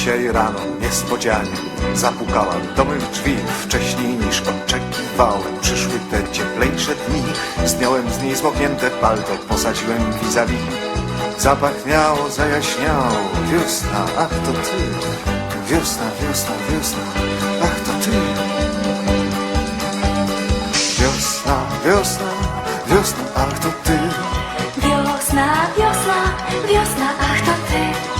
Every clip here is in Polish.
Dzisiaj rano niespodzianie zapukałem do mych drzwi wcześniej niż oczekiwałem. Przyszły te cieplejsze dni, zdjąłem z niej zmoknięte palto, posadziłem vis-a-vis. Zapachniało, zajaśniało, wiosna, ach to ty. Wiosna, wiosna, wiosna, ach to ty. Wiosna, wiosna, wiosna, ach to ty. Wiosna, wiosna, wiosna, ach to ty.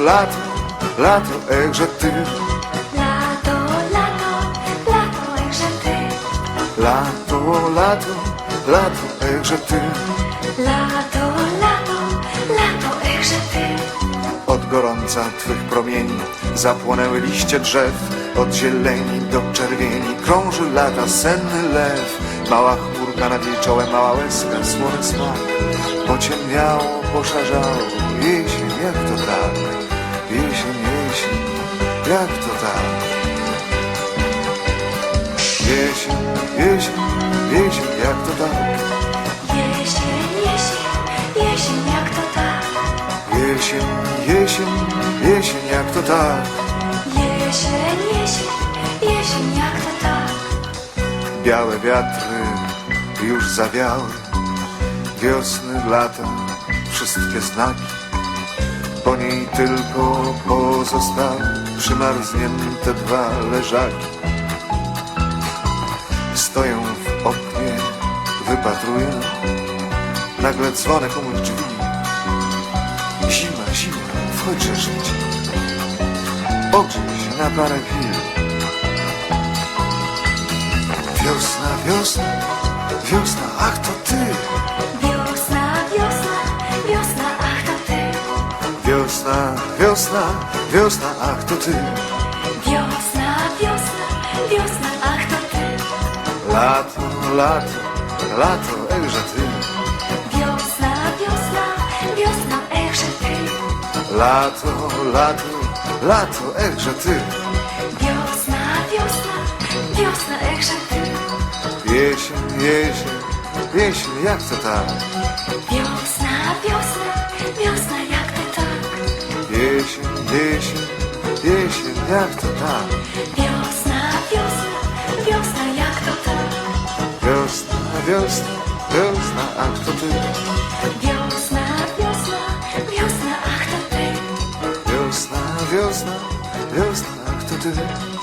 Lato, lato, echże ty, Lato, lato, lato, echże ty. lato, lato, lato, echże ty. Lato, lato, lato, echże ty. Od gorąca twych promieni zapłonęły liście drzew, od zieleni do czerwieni krąży lata senny lew. Mała chmurka nad jej czołem, mała łezka, słony smak. Pociemniało, poszarzało, jesień, jak to tak? Jesień, jesień, jak to tak? Jesień, jesień, jesień, jak to tak? Jesień, jesień, jesień, jak to tak. Jesień, jesień, jesień, jak to tak? Jesień, jesień, jesień, jak to tak. Białe wiatry już zawiały, wiosny, lata, wszystkie znaki. Po niej tylko pozostały przymarznięte dwa leżaki. Stoję w oknie, wypatruję, nagle dzwonek u mych drzwi. Zima, zima, wchodźże życie, ogrzej się na parę chwil. Wiosna, wiosna, wiosna, ach to Wiosna, wiosna, ach to ty. Wiosna, wiosna, wiosna, ach to ty. Lato, lato, lato, echże ty. Wiosna, wiosna, wiosna, echże ty. Lato, lato, lato, echże ty. Wiosna, wiosna, wiosna, echże ty. Jesień, jesień, jesień, jak to tak? Wiosna, wiosna, Jesień, jesień, jak to tak? Wiosna, wiosna, wiosna, jak to tak. Wiosna, wiosna, wiosna, ach to ty. Wiosna, wiosna, wiosna, ach to ty. Wiosna, wiosna, wiosna, ach to ty.